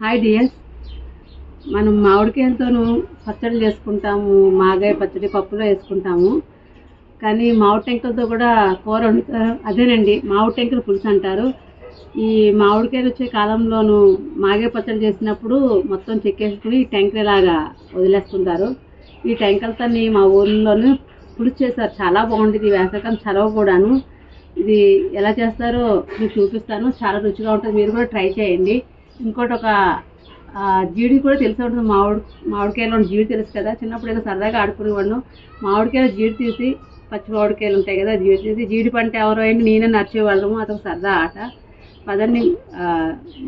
Hi dears. మనం మామిడికాయలతోనూ పచ్చడి చేసుకుంటాము మాగాయ పచ్చడి పప్పులో వేసుకుంటాము. కానీ మామిడి టెంకలతో కూడా కూర వండుతారు. అదేనండి మామిడి టెంకల పులుసు అంటారు. ఈ మామిడికాయలు వచ్చే కాలంలోనూ మాగాయ పచ్చడి చేసినప్పుడు మొత్తం చెక్కేసుకుని టెంకలాగా వదిలేస్తుంటారు. ఈ టెంకలతోని మా ఊళ్ళోనూ పులుసు చేశారు చాలా బాగుంటుంది. ఈ వేసవికాలం చలవ కూడాను. ఇది ఎలా చేస్తారో మీకు చూపిస్తాను. చాలా రుచిగా ఉంటుంది. మీరు కూడా ట్రై చేయండి. ఇంకోటి ఒక జీడి కూడా తెలిసి ఉంటుంది. మామిడి మామిడికాయలో జీడి తెలుసు కదా. చిన్నప్పుడు ఏదో సరదాగా ఆడుకునేవాడు మామిడికాయలు జీడి తీసి పచ్చి మామిడికాయలు ఉంటాయి కదా జీడి తీసి. జీడి పంట ఎవరో అయింది నేనే నడిచేవాళ్ళము అదొక సరదా ఆట. పదండి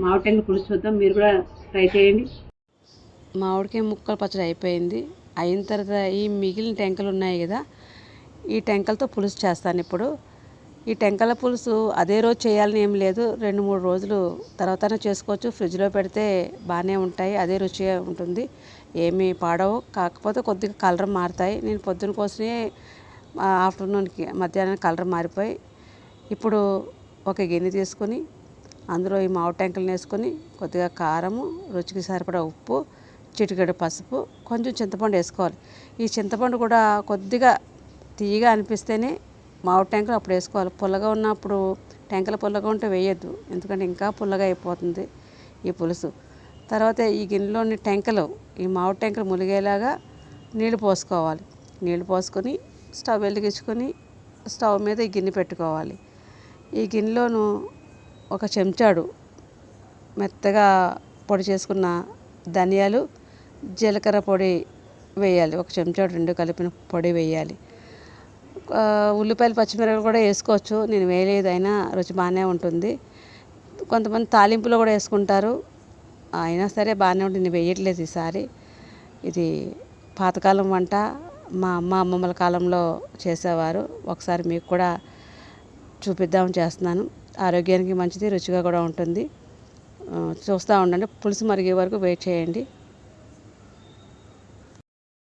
మామిడికాయలు పులుసు చూద్దాం. మీరు కూడా ట్రై చేయండి. మామిడికాయ ముక్కలు పచ్చడి అయిపోయింది. అయిన తర్వాత ఈ మిగిలిన టెంకలు ఉన్నాయి కదా ఈ టెంకలతో పులుసు చేస్తాను ఇప్పుడు. ఈ టెంకల పులుసు అదే రోజు చేయాలని ఏం లేదు. రెండు మూడు రోజులు తర్వాతనే చేసుకోవచ్చు. ఫ్రిడ్జ్లో పెడితే బాగానే ఉంటాయి. అదే రుచి ఉంటుంది. ఏమీ పాడవు. కాకపోతే కొద్దిగా కలర్ మారుతాయి. నేను పొద్దున కోసమే ఆఫ్టర్నూన్కి మధ్యాహ్నం కలర్ మారిపోయి ఇప్పుడు ఒక గిన్నె తీసుకొని అందులో ఈ మామిడి టెంకలను వేసుకొని కొద్దిగా కారము రుచికి సరిపడా ఉప్పు చిటికెడు పసుపు కొంచెం చింతపండు వేసుకోవాలి. ఈ చింతపండు కూడా కొద్దిగా తీయగా అనిపిస్తేనే మామిడి ట్యాంకులు అప్పుడు వేసుకోవాలి. పుల్లగా ఉన్నప్పుడు ట్యాంకులు పుల్లగా ఉంటే వేయద్దు. ఎందుకంటే ఇంకా పుల్లగా అయిపోతుంది ఈ పులుసు. తర్వాత ఈ గిన్నెలోని టెంకలు ఈ మామిడి టెంకలు ములిగేలాగా నీళ్ళు పోసుకోవాలి. నీళ్ళు పోసుకొని స్టవ్ వెలిగించుకొని స్టవ్ మీద ఈ గిన్నె పెట్టుకోవాలి. ఈ గిన్నెలోను ఒక చెంచాడు మెత్తగా పొడి చేసుకున్న ధనియాలు జీలకర్ర పొడి వేయాలి. ఒక చెంచాడు రెండు కలిపిన పొడి వేయాలి. ఉల్లిపాయలు పచ్చిమిరపకాయలు కూడా వేసుకోవచ్చు. నేను వేయలేదు అయినా రుచి బాగానే ఉంటుంది. కొంతమంది తాలింపులో కూడా వేసుకుంటారు. అయినా సరే బాగానే ఉంటుంది. నేను వేయట్లేదు ఈసారి. ఇది పాతకాలం వంట. మా అమ్మ అమ్మమ్మల కాలంలో చేసేవారు. ఒకసారి మీకు కూడా చూపిద్దామని చేస్తున్నాను. ఆరోగ్యానికి మంచిది రుచిగా కూడా ఉంటుంది. చూస్తూ ఉండండి. పులుసు మరిగే వరకు వెయిట్ చేయండి.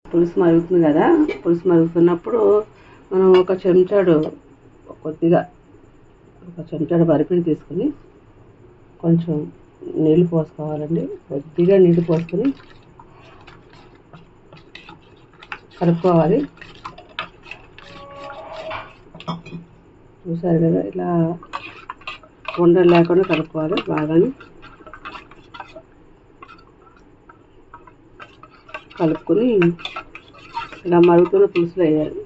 పులుసు మరుగుతుంది కదా? పులుసు మరుగుతున్నప్పుడు మనం ఒక చెంచాడు కొద్దిగా ఒక చెంచాడు బరిపిని తీసుకుని కొంచెం నీళ్ళు పోసుకోవాలండి. కొద్దిగా నీళ్ళు పోసుకొని కలుపుకోవాలి. చూసారు కదా ఇలా ఉండలు లేకుండా కలుపుకోవాలి బాగానే. కలుపుకొని ఇలా మరుగుతున్న పులుసులు వేయాలి.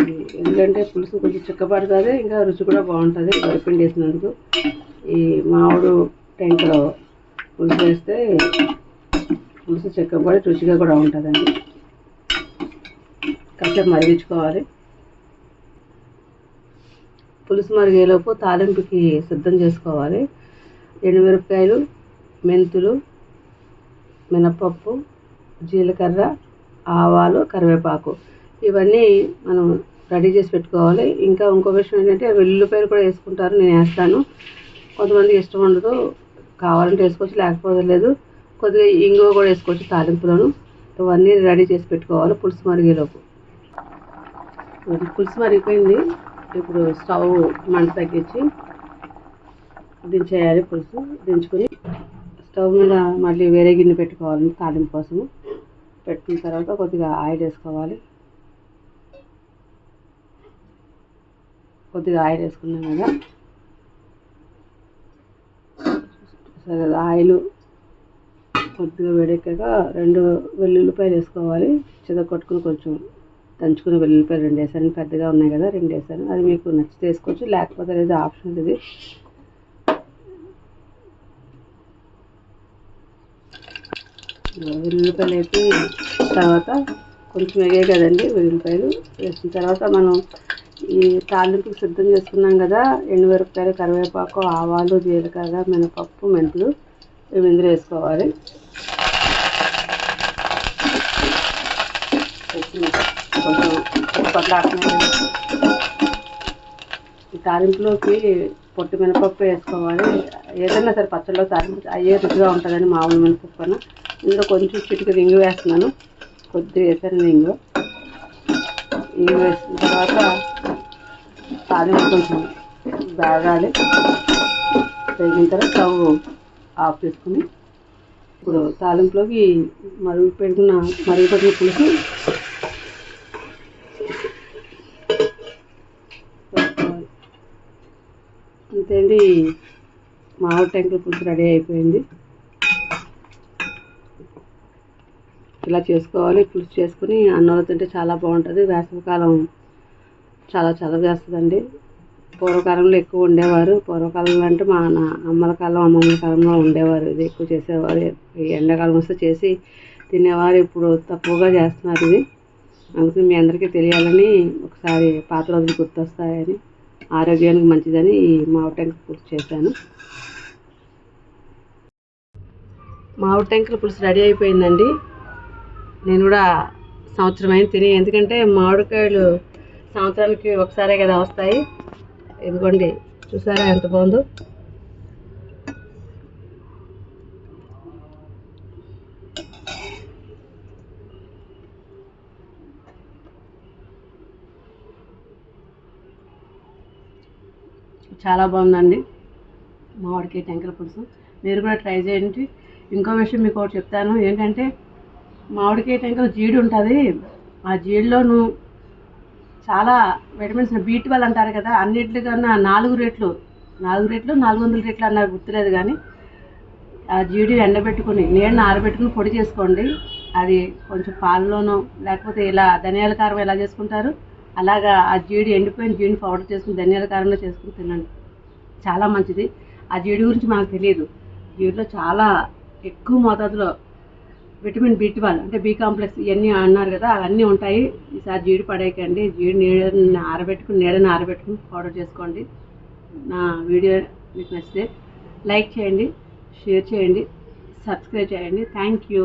ఇది ఎందుకంటే పులుసు కొంచెం చిక్కబడుతుంది ఇంకా రుచి కూడా బాగుంటుంది. వరిపిండి వేసినందుకు. ఈ మామిడి టెంకలో పులుసు వేస్తే పులుసు చిక్కబడి రుచిగా కూడా ఉంటుందండి. కాసేపు మరిగించుకోవాలి. పులుసు మరిగేలోపు తాలింపుకి సిద్ధం చేసుకోవాలి. ఎండుమిరపకాయలు మెంతులు మినపప్పు జీలకర్ర ఆవాలు కరివేపాకు. ఇవన్నీ మనం రెడీ చేసి పెట్టుకోవాలి. ఇంకా ఇంకో విషయం ఏంటంటే వెల్లుల్లిపాయలు కూడా వేసుకుంటారు నేను వేస్తాను. కొంతమంది ఇష్టం ఉండదు. కావాలంటే వేసుకోవచ్చు లేకపోతే లేదు. కొద్దిగా ఇంగువ కూడా వేసుకోవచ్చు తాలింపులోను. ఇవన్నీ రెడీ చేసి పెట్టుకోవాలి పులుసు మరిగేలోపు. పులుసు మరిగిపోయింది. ఇప్పుడు స్టవ్ మంట తగ్గించి దించేయాలి పులుసు. దించుకొని స్టవ్ మీద మళ్ళీ వేరే గిన్నె పెట్టుకోవాలి తాలింపు కోసము. పెట్టుకున్న తర్వాత కొద్దిగా ఆయిల్ వేసుకోవాలి. కొద్దిగా ఆయిల్ వేసుకున్నాం కదా. సరే ఆయిల్ కొద్దిగా వేడెక్కాక రెండు వెల్లుల్లిపాయలు వేసుకోవాలి. చిన్న కొట్టుకుని కొంచెం దంచుకున్న వెల్లుల్లిపాయలు రెండు వేసాను. పెద్దగా ఉన్నాయి కదా రెండు వేసాను. అది మీకు నచ్చితే వేసుకోవచ్చు. లేకపోతే అనేది ఆప్షన్ ఇది వెల్లుల్లిపాయలు వేసి తర్వాత కొంచెం వేగాయి కదండి వెల్లుల్లిపాయలు. వేసిన తర్వాత మనం ఈ తాలింపుకి సిద్ధం చేసుకున్నాం కదా ఎండుమిరపకాయలు కరివేపాకు ఆవాలు జీలకర్ర మినపప్పు మెంతులు ఇవి ఇందులో వేసుకోవాలి. కొంచెం ఈ తాలింపులోకి పొట్టు మినపప్పు వేసుకోవాలి. ఏదైనా సరే పచ్చళ్ళలో తాలింపు అయ్యే రుచిగా ఉంటుందని మామూలు మినపప్పు అన్న. ఇందులో కొంచెం చిటికి రింగు వేస్తున్నాను. కొద్దిగా వేసాను రింగు. రింగు వేసిన తర్వాత తాలింపు కొంచెం వేగాలి తగిన తర్వాత స్టవ్ ఆఫ్ చేసుకుని ఇప్పుడు తాలింపులోకి మరుగు పెట్టిన మరుగు పెట్టిన పులుసు. వేసుకోవాలి. అంతే మామిడి టెంకుల పులుసు రెడీ అయిపోయింది. ఇలా చేసుకోవాలి. పులుసు చేసుకుని అన్నంలో తింటే చాలా బాగుంటుంది. వేసవికాలం చాలా చలవ చేస్తుందండి. పూర్వకాలంలో ఎక్కువ ఉండేవారు. పూర్వకాలంలో అంటే మా నా అమ్మల కాలం అమ్మమ్మల కాలంలో ఉండేవారు. ఇది ఎక్కువ చేసేవారు. ఈ ఎండాకాలం వస్తే చేసి తినేవారు. ఇప్పుడు తక్కువగా చేస్తున్నారు ఇది. అందుకని మీ అందరికీ తెలియాలని ఒకసారి పాత రోజులు గుర్తొస్తాయని ఆరోగ్యానికి మంచిదని ఈ మామిడి పులుసు చేశాను. మామిడి పులుసు రెడీ అయిపోయిందండి. నేను కూడా సంవత్సరం అయింది తిని ఎందుకంటే మామిడికాయలు సంవత్సరానికి ఒకసారే కదా వస్తాయి. ఇదిగోండి చూసారా ఎంత బాగుందో? చాలా బాగుందండి. మామిడికాయ టెంకల పులుసు. మీరు కూడా ట్రై చేయండి. ఇంకో విషయం మీకు ఒకటి చెప్తాను. ఏంటంటే మామిడికాయ టెంకలు జీడి ఉంటుంది. ఆ జీడిలోను చాలా విటమిన్స్ బీట్ ట్వెల్వ్ అంటారు కదా అన్నిటికన్నా నాలుగు రేట్లు నాలుగు రేట్లు నాలుగు వందల రేట్లు అన్నారు గుర్తులేదు కానీ ఆ జీడి ఎండబెట్టుకుని నీళ్ళని ఆరబెట్టుకుని పొడి చేసుకోండి. అది కొంచెం పాలలోనో లేకపోతే ఇలా ధనియాల కారం ఎలా చేసుకుంటారు అలాగా ఆ జీడి ఎండిపోయిన జీడిని పౌడర్ చేసుకుని ధనియాల కారంలో చేసుకుని తినండి. చాలా మంచిది. ఆ జీడి గురించి మనకు తెలియదు. జీడిలో చాలా ఎక్కువ మోతాదులో విటమిన్ బి ట్వెల్వ్ అంటే బి కాంప్లెక్స్ ఇవన్నీ అన్నారు కదా అవన్నీ ఉంటాయి. ఈసారి జీడి పడేయకండి. జీడి నీడని ఆరబెట్టుకుని నీడని ఆరబెట్టుకుని పౌడర్ చేసుకోండి. నా వీడియో మీకు నచ్చితే లైక్ చేయండి షేర్ చేయండి సబ్స్క్రైబ్ చేయండి. Thank you.